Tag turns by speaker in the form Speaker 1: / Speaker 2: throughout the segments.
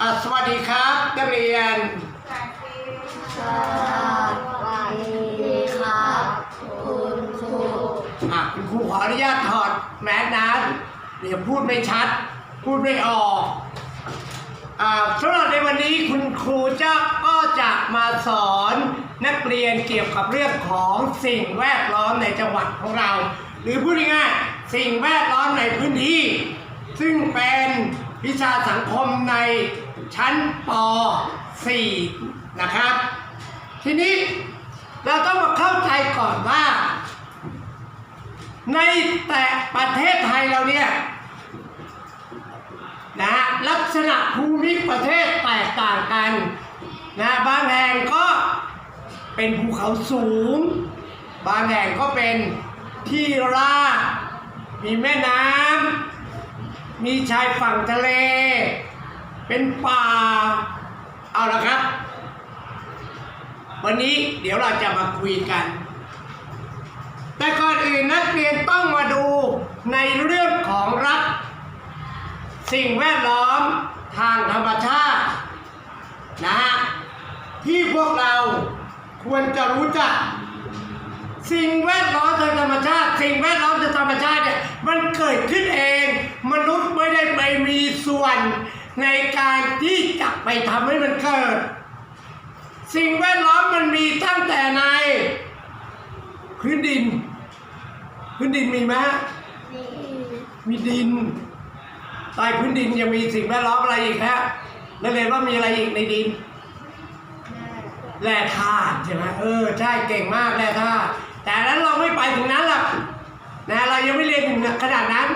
Speaker 1: อะสวัสดีครับนักเรียน
Speaker 2: สวัสดีครับคุณครู
Speaker 1: อะคุณครูขออนุญาตถอดแมสนะเดี๋ยวพูดไม่ชัด พูดไม่ออกอ่าสำหรับในวันนี้คุณครูจะก็จะมาสอนนักเรียนเกี่ยวกับเรื่องของสิ่งแวดล้อมในจังหวัดของเรา หรือพูดง่ายๆสิ่งแวดล้อมในพื้นที่ ซึ่งเป็นวิชาสังคมใน ชั้นป .4 นะครับ ทีนี้เราต้องมาเข้าใจก่อนว่า ในแต่ประเทศไทยเราเนี่ยนะฮะลักษณะภูมิประเทศแตกต่างกันนะบางแห่งก็เป็นภูเขาสูง บางแห่งก็เป็นที่ราบมีแม่น้ำมีชายฝั่งทะเล เป็นป่าเอาละครับ วันนี้เดี๋ยวเราจะมาคุยกัน แต่ก่อนอื่นนักเรียนต้องมาดูในเรื่องของรักสิ่งแวดล้อมทางธรรมชาตินะฮะที่พวกเราควรจะรู้จัก สิ่งแวดล้อมทางธรรมชาติ สิ่งแวดล้อมทางธรรมชาติเนี่ยมันเกิดขึ้นเอง มนุษย์ไม่ได้ไปมีส่วน ในการที่จะไปทำให้มันเกิด สิ่งแวดล้อมมันมีตั้งแต่ในพื้นดิน พื้นดินมีไหมมีดินใต้พื้นดินยังมีสิ่งแวดล้อมอะไรอีกฮะแล้วเรียนว่ามีอะไรอีกในดินแร่ธาตุใช่ไหมเออใช่เก่งมากแร่ธาตุแต่นนั้นเราไม่ไปถึงนั้นหรอกนะเรายังไม่เรียนถึงขนาดนั้น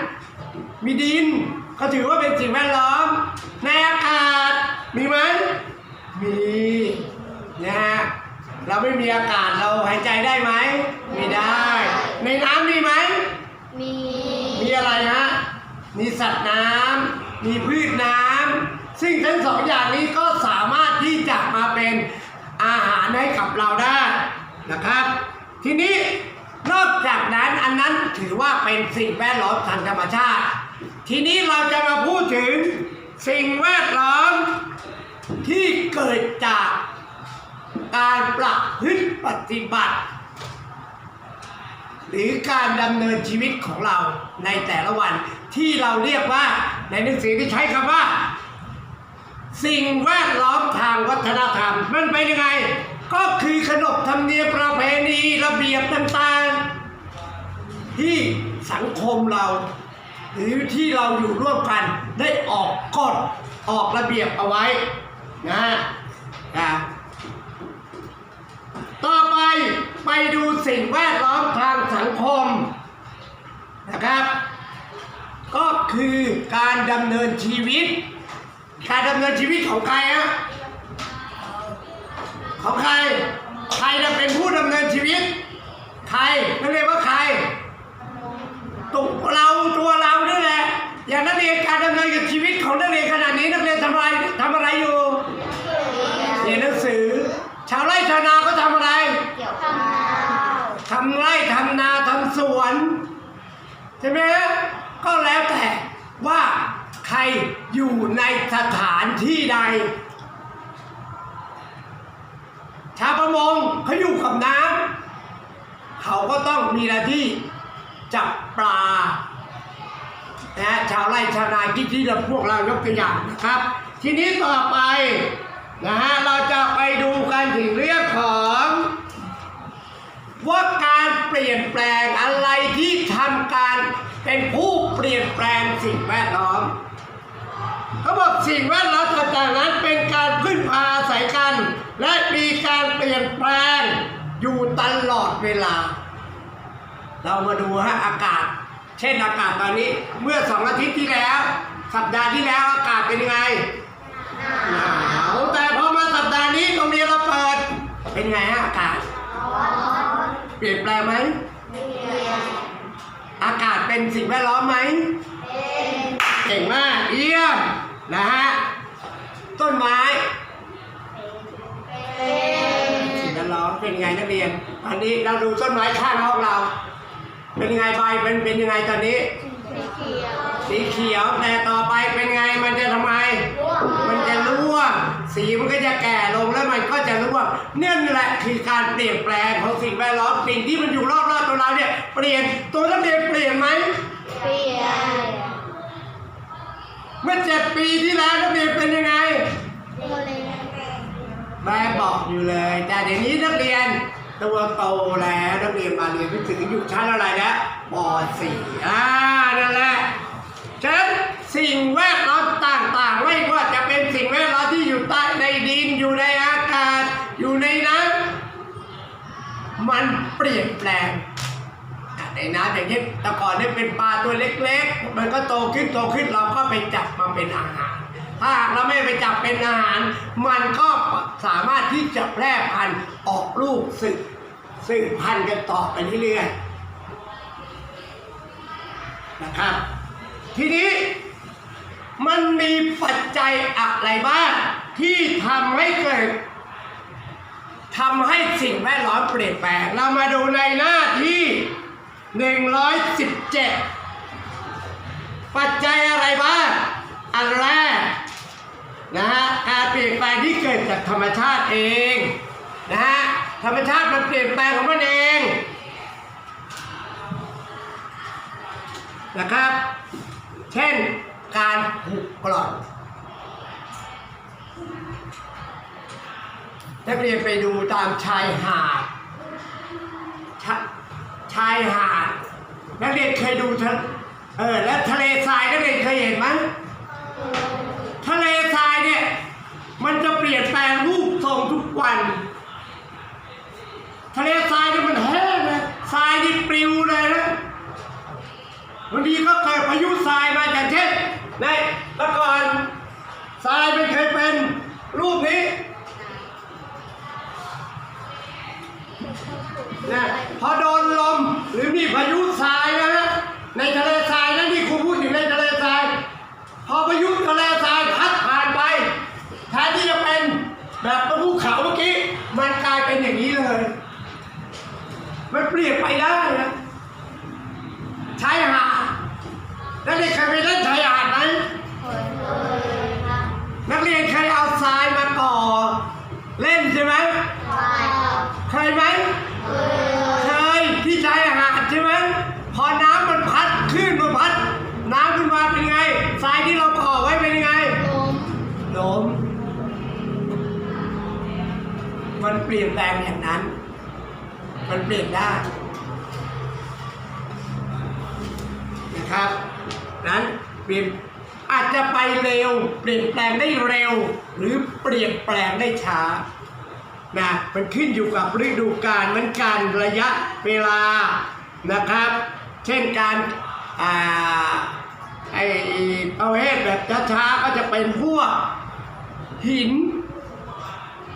Speaker 1: มีดินก็ถือว่าเป็นสิ่งแวดล้อม ในอากาศ มีไหมมีนะฮะเราไม่มีอากาศเราหายใจได้ไหมไม่ได้ ในน้ำมีไหม
Speaker 2: มี
Speaker 1: มีอะไรฮะมีสัตว์น้ำมีพืชน้ำซึ่งทั้งสองอย่างนี้ก็สามารถที่จะมาเป็นอาหารให้กับเราได้นะครับ ทีนี้นอกจากนั้นอันนั้นถือว่าเป็นสิ่งแวดล้อมทางธรรมชาติ ทีนี้เราจะมาพูดถึง สิ่งแวดล้อมที่เกิดจากการประพฤติปฏิบัติ หรือการดำเนินชีวิตของเราในแต่ละวันที่เราเรียกว่าในหนังสือที่ใช้คำว่า สิ่งแวดล้อมทางวัฒนธรรม มันเป็นยังไง ก็คือขนบธรรมเนียมประเพณีระเบียบต่างๆ ที่สังคมเรา หรือที่เราอยู่ร่วมกัน ได้ออกกฎออกระเบียบเอาไว้นะนะ ต่อไปไปดูสิ่งแวดล้อมทางสังคมนะครับ ก็คือการดำเนินชีวิต การดำเนินชีวิตของใครฮะของใคร ใครจะเป็นผู้ดำเนินชีวิต ใครนักเรียกว่าใครตัวเราตัวเรา อย่างนักเรียนการดำเนินกับชีวิตของนักเรียนขนาดนี้นักเรียนทำอะไรทำอะไรอยู่เรียนหนังสือ ชาวไร่ชาวนาก็ทำอะไร
Speaker 2: เกี่ยวข้า
Speaker 1: ทำไร่ทำนาทำสวนใช่ไหมก็แล้วแต่ว่าใครอยู่ในสถานที่ใด ชาวประมงเขาอยู่กับน้ำเขาก็ต้องมีหน้าที่จับปลา นะชาวไร่ชาวนาที่ที่เราพวกเรายกตัวอย่างนะครับ ทีนี้ต่อไปนะฮะเราจะไปดูกันถึงเรื่องของว่าการเปลี่ยนแปลงอะไรที่ทำการเป็นผู้เปลี่ยนแปลงสิ่งแวดล้อมเขาบอกสิ่งแวดล้อมต่างๆนั้นเป็นการพึ่งพาอาศัยกัน และมีการเปลี่ยนแปลงอยู่ตลอดเวลา เรามาดูฮะอากาศ เช่นอากาศตอนนี้เมื่อสองอาทิตย์ที่แล้ว สัปดาห์ที่แล้วอากาศเป็นยังไงหนาวแต่พอมาสัปดาห์นี้โรงเรียนเราเปิด เป็นไงฮะอากาศเปลี่ยนแปลงไหมอากาศเป็นสิ่งแวดล้อมไหมเก่งมากเยี่ยมนะฮะต้นไม้สิ่งแวดล้อมเป็นยังไงนักเรียนตอนนี้เราดูต้นไม้ข้างห้องเรา เป็นยังไงใบเป็นเป็นยังไงตอนนี้
Speaker 2: สีเขียว
Speaker 1: สีเขียวแต่ต่อไปเป็นไงมันจะทำไม
Speaker 2: ร่วง
Speaker 1: มันจะร่วงสีมันก็จะแก่ลงแล้วมันก็จะร่วงเนี่ยแหละคือการเปลี่ยนแปลงของสิ่งแวดล้อมสิ่งที่มันอยู่รอบๆตัวเราเนี่ยเปลี่ยนตัวนักเรียนเปลี่ยนไหม
Speaker 2: เปลี่ยน
Speaker 1: เมื่อเจ็ดปีที่แล้วนักเรียนเป็นยังไง
Speaker 2: โมเลกุล
Speaker 1: แม่บอกอยู่เลย แต่เดี๋ยวนี้นักเรียน ตัวโตแล้วนักเรียนมาเรียนหนังสืออยู่ชั้นอะไรนะป .4 อ่านั่นแหละฉะนั้นสิ่งแวดล้อมต่างๆ ไม่ว่าจะเป็นสิ่งแวดล้อมที่อยู่ใต้ในดินอยู่ในอากาศอยู่ในน้ำมันเปลี่ยนแปลง อะในน้ำอย่างนี้แต่ก่อนเนี่ยเป็นปลาตัวเล็กๆ มันก็โตขึ้นโตขึ้นเราก็ไปจับมาเป็นอาหาร ถ้าหากเราไม่ไปจับเป็นอาหาร มันก็สามารถที่จะแพร่พันธุ์ออกลูกสืบสืบพันธุ์กันต่อไปเรื่อยๆนะครับ ทีนี้มันมีปัจจัยอะไรบ้างที่ทำให้เกิดทำให้สิ่งแวดล้อมเปลี่ยนแปลง เรามาดูในหน้าที่ 117 ปัจจัยอะไรบ้าง อันแรกนะฮะการเปลี่ยนแปลงที่เกิดจากธรรมชาติเองนะฮะธรรมชาติมันเปลี่ยนแปลงของมันเองนะครับ เช่นการผุกร่อนนักเรียนไปดูตามชายหาด ชายหาดนักเรียนเคยดูทะเออแล้วทะเลทรายนักเรียนเคยเห็นไหมทะเลทรายเนี่ยมันจะเปลี่ยนแปลงรูปทรงทุกวัน ทะเลทรายเนี่ยมันแห้งนะทรายนี่ปลิวเลยนะบางทีก็เกิดพายุทรายมาอย่างเช่นในต่ก่อนทรายมันเคยเป็นรูปนี้ นะพอโดนลมหรือมีพายุทรายนะฮะในทะเลทรายนั่นที่ครูพูดถึงในทะเลทราย พอพายุทะเลทรายพัดผ่านไปแทนที่จะเป็นแบบภูเขาเมื่อกี้มันกลายเป็นอย่างนี้เลย มันเปลี่ยนไปได้นะชายหาดนักเรียนเคยไปเล่นชายหาดไหม
Speaker 2: เคยเลยค่ะ
Speaker 1: นักเรียนเคยเอาทรายมาก่อ เล่นใช่ไหม เปลี่ยนแปลงอย่างนั้น มันเปลี่ยนได้นะครับนั้นเปลี่ยนอาจจะไปเร็ว เปลี่ยนแปลงได้เร็ว หรือเปลี่ยนแปลงได้ช้านะมันขึ้นอยู่กับฤดูกาลเหมือนกันระยะเวลานะครับ เช่นการอ่าไอ้ประเภทแบบช้าๆก็จะเป็นพวกหิน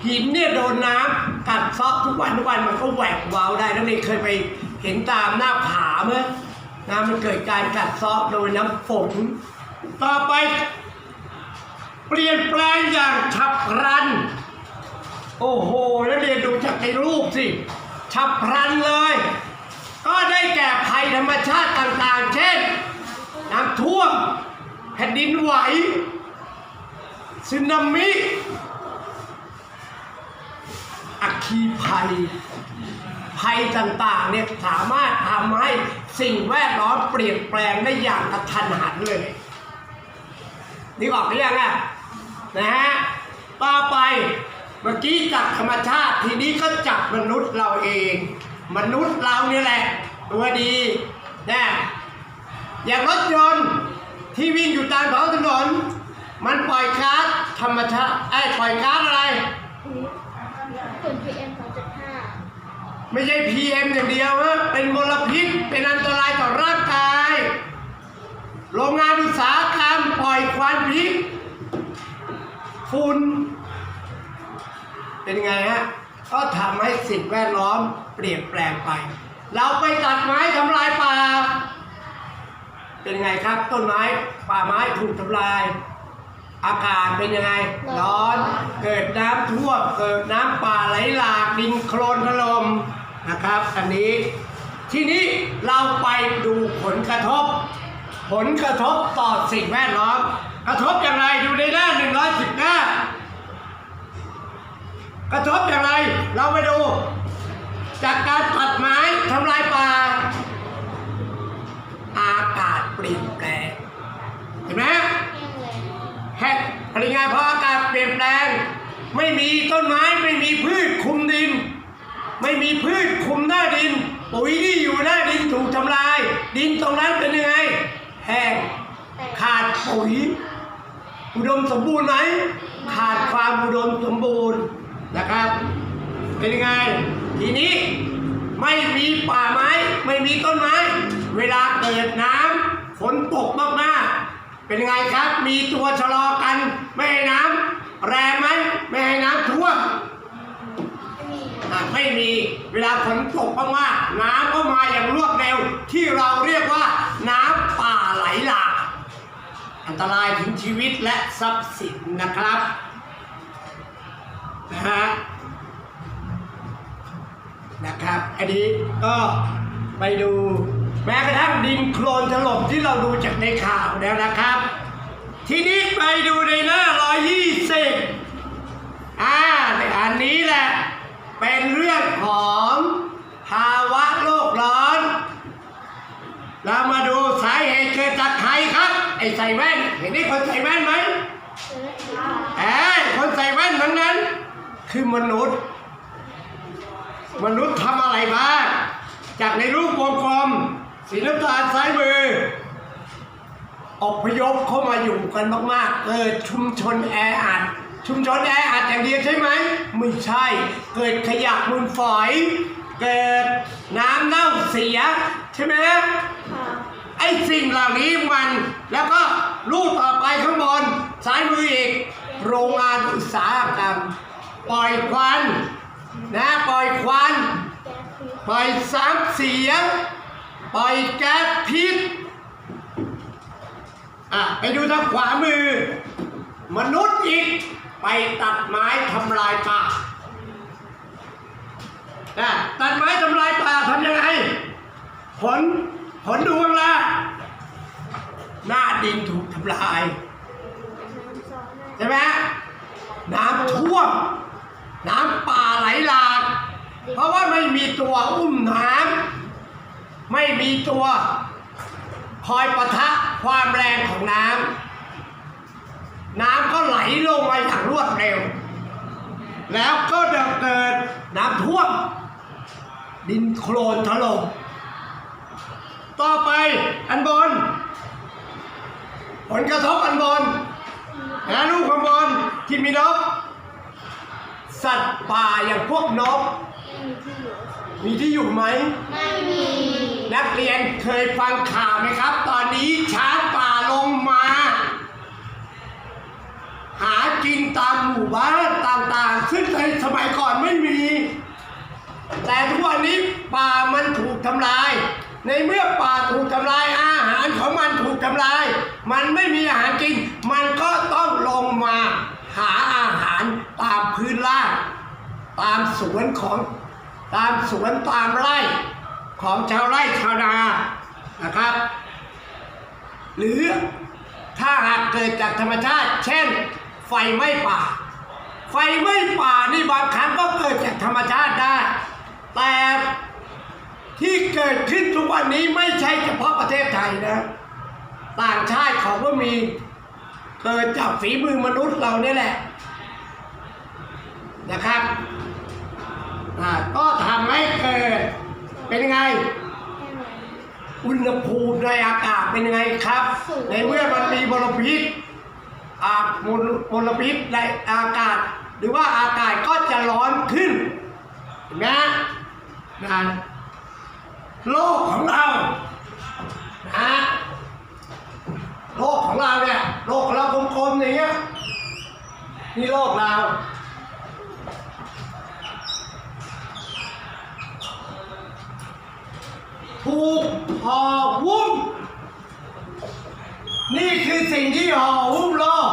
Speaker 1: หินเนี่ยโดนน้ำกัดเซาะทุกวันทุกวันมันก็แหวกวาวได้นักเรียนเคยไปเห็นตามหน้าผาไหมน้ำมันเกิดการกัดเซาะโดยน้ำฝน ต่อไป เปลี่ยนแปลงอย่างฉับพลัน โอ้โหนักเรียนดูจากในรูปสิฉับพลันเลย ก็ได้แก่ภัยธรรมชาติต่างๆ เช่น น้ำท่วม แผ่นดินไหวสึนามิ อัคคีภัย ภัยต่างๆเนี่ยสามารถทำให้สิ่งแวดล้อมเปลี่ยนแปลงได้อย่างกระทันหันเลยนี่ออกหรือยังอะนะฮะต่อไปเมื่อกี้จากธรรมชาติทีนี้ก็จับมนุษย์เราเอง มนุษย์เรานี่แหละ ตัวดีนะอย่างรถยนต์ที่วิ่งอยู่ตามท้องถนน มันปล่อยก๊าซธรรมชาติไอ้ปล่อยก๊าซอะไร ไม่ใช่ PM อย่างเดียวนะเป็นมลพิษเป็นอันตรายต่อร่างกาย โรงงานอุตสาหกรรมปล่อยควันพิษฝุ่นเป็นไงฮะก็ทำให้สิ่งแวดล้อมเปลี่ยนแปลงไป เราไปตัดไม้ทำลายป่า เป็นไงครับต้นไม้ป่าไม้ถูกทำลาย อากาศเป็นยังไง ร้อนเกิดน้ำท่วมเกิดน้ำป่าไหลหลากดินโคลนถล่ม นะครับ อันนี้ทีนี้เราไปดูผลกระทบ ผลกระทบต่อสิ่งแวดล้อม กระทบอย่างไรดูในหน้า 119 กระทบอย่างไรเราไปดู จากการตัดไม้ทำลายป่า อากาศเปลี่ยนแปลงเห็นไหมแห้งพลังงานเพราะอากาศเปลี่ยนแปลง ไม่มีต้นไม้ไม่มีพืชคุมดิน ไม่มีพืชคุมหน้าดิน ปุ๋ยที่อยู่หน้าดินถูกทำลาย ดินตรงนั้นเป็นยังไง แห้งขาดปุ๋ย อุดมสมบูรณ์ไหมขาดความอุดมสมบูรณ์นะครับ เป็นยังไง ทีนี้ไม่มีป่าไม้ ไม่มีต้นไม้ เวลาเกิดน้ำฝนตกมากๆ เป็นยังไงครับ มีตัวชะลอกัน ไม่ให้น้ำแรงไหมไม่ให้น้ำท่วม ไม่มีเวลาฝนตกมากๆน้ำก็มาอย่างรวดเร็ว ที่เราเรียกว่าน้ำป่าไหลหลากอันตรายถึงชีวิตและทรัพย์สินนะครับนะฮะนะครับ อันนี้ก็ไปดูแม้กระทั่งดินโคลนถล่มที่เราดูจากในข่าวแล้วนะครับ ทีนี้ไปดูในหน้า120อ่าอันนี้แหละ เป็นเรื่องของภาวะโลกร้อน เรามาดูสาเหตุเกิดจากใครครับ ไอ้ใส่แว่น เห็นนี่คนใส่แว่นไหมเอ้ยคนใส่แว่นทั้งนั้น คือมนุษย์ มนุษย์ทำอะไรบ้าง จากในรูปวงกลม สีน้ำตาลซ้ายมืออพยพเข้ามาอยู่กันมากๆ เกิดชุมชนแออัด ชุมชนแออัดอย่างเดียวใช่ไหมไม่ใช่ เกิดขยะมูลฝอย เกิดน้ำเน่าเสีย ใช่ไหมไอ้สิ่งเหล่านี้มันแล้วก็รูปต่อไปข้างบนซ้ายมืออีก โรงงานอุตสาหกรรม ปล่อยควันนะปล่อยควันปล่อยสารเสียปล่อยแก๊สพิษอะไปดูทางขวามือ มนุษย์อีก ไปตัดไม้ทำลายป่านะตัดไม้ทำลายป่าทำยังไง ผลผลดวงละหน้าดินถูกทำลายใช่ไหมน้ำท่วม น้ำป่าไหลหลาก เพราะว่าไม่มีตัวอุ้มน้ำไม่มีตัว คอยประทะความแรงของน้ำ น้ำก็ไหลลงมาอย่างรวดเร็ว แล้วก็จะเกิดน้ำท่วม ดินโคลนถล่มต่อไปอันบน ผลกระทบอันบนนะลูกข้างบนที่มีนก สัตว์ป่าอย่างพวกนก มีที่อยู่ไหม
Speaker 2: ไม่มี
Speaker 1: นักเรียนเคยฟังข่าวไหมครับ ตอนนี้ช้างป่ หมู่บ้านต่างๆ ซึ่งในสมัยก่อนไม่มี แต่ทุกวันนี้ป่ามันถูกทำลาย ในเมื่อป่าถูกทำลายอาหารของมันถูกทำลาย มันไม่มีอาหารกิน มันก็ต้องลงมาหาอาหารตามพื้นล่างตามสวนของตามสวนตามไร่ของชาวไร่ชาวนานะครับ หรือถ้าหากเกิดจากธรรมชาติ เช่น ไฟไหม้ป่า ไฟไหม้ป่านี่บางครั้งก็เกิดจากธรรมชาติได้ แต่ที่เกิดขึ้นทุกวันนี้ไม่ใช่เฉพาะประเทศไทยนะ ต่างชาติเขาก็มี เกิดจากฝีมือมนุษย์เราเนี่ยแหละนะครับอ่าก็ทำให้เกิดเป็นยังไง อุณหภูมิในอากาศเป็นยังไงครับ ในเมื่อมันมีมลพิษอามลมลพิษในอากาศห รือว่าอากาศก็จะร้อนขึ้นเห็นไหมนะโลกของเรานะโลกของเราเนี่ยโลกของเรากลมๆอย่างเงี้ยนี่โลกเราถูกห่อหุ้มนี่คือสิ่งที่ห่อหุ้มโลก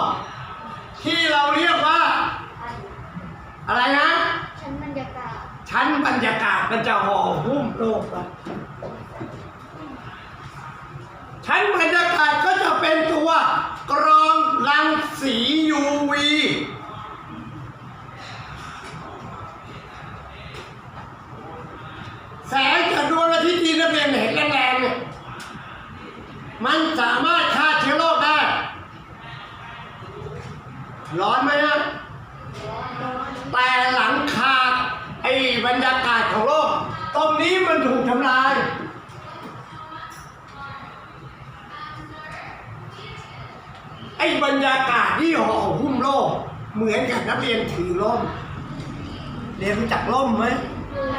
Speaker 1: ที่เราเรียกว่า อะไรนะ
Speaker 2: ชั้นบรรยากาศ
Speaker 1: ชั้นบรรยากาศมันจะห่อหุ้มโลกเราชั้นบรรยากาศก็จะเป็น นกับนักเรียนถือร่ม เรียนรู้จักร่มไหม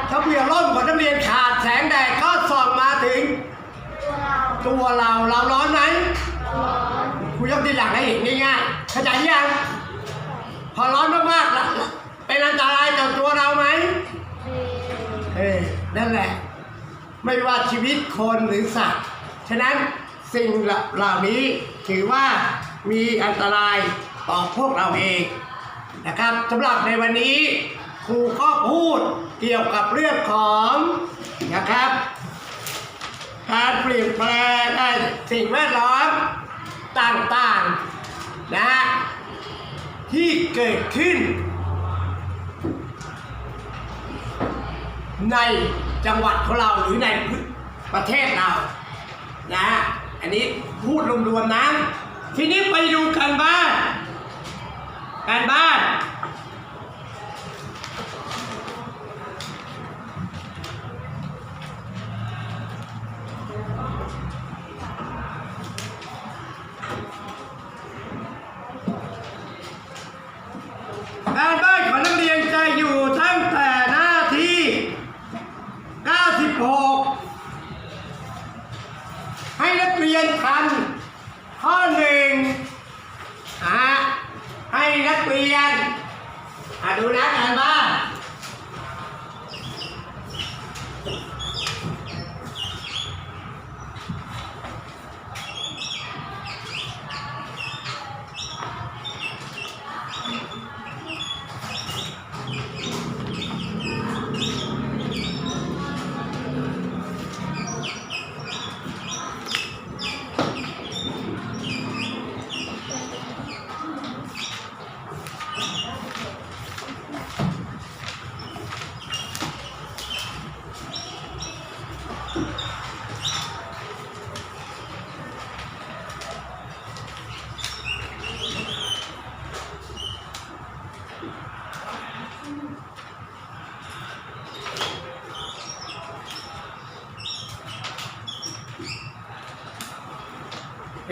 Speaker 1: ถ้าเบี่ยงร่มของนักเรียนขาดแสงแดดก็ส่องมาถึง ตัวเราเราร้อนไหมครูยกตัวอย่างให้เห็นง่ายๆเข้าใจยังพอร้อนมากๆแล้วเป็นอันตรายต่อตัวเราไหมเออนั่นแหละ ไม่ว่าชีวิตคนหรือสัตว์ฉะนั้นสิ่งเหล่านี้ถือว่ามีอันตรายต่อพวกเราเอง นะครับสำหรับในวันนี้ครูก็พูดเกี่ยวกับเรื่องของนะครับ การเปลี่ยนแปลงสิ่งแวดล้อมต่างๆนะที่เกิดขึ้น ในจังหวัดของเราหรือในประเทศเรานะอันนี้พูดรวมๆนะทีนี้ไปดูกันบ้า การบ้าน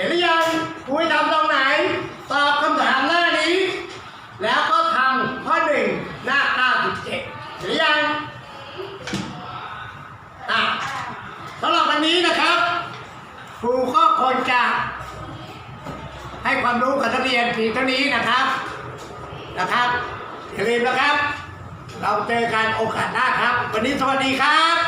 Speaker 1: ห็นหรือยังคุยทำตรงไหน ตอบคำถามหน้านี้ แล้วก็ทำข้อหนึ่งหน้า97เห็นหรือยังอะสำหรับวันนี้นะครับครูก็คงจะให้ความรู้กับนักเรียนเพียงเท่านี้นะครับนะครับอย่าลืมนะครับ เราเจอกันโอกาสหน้าครับ วันนี้สวัสดีครับ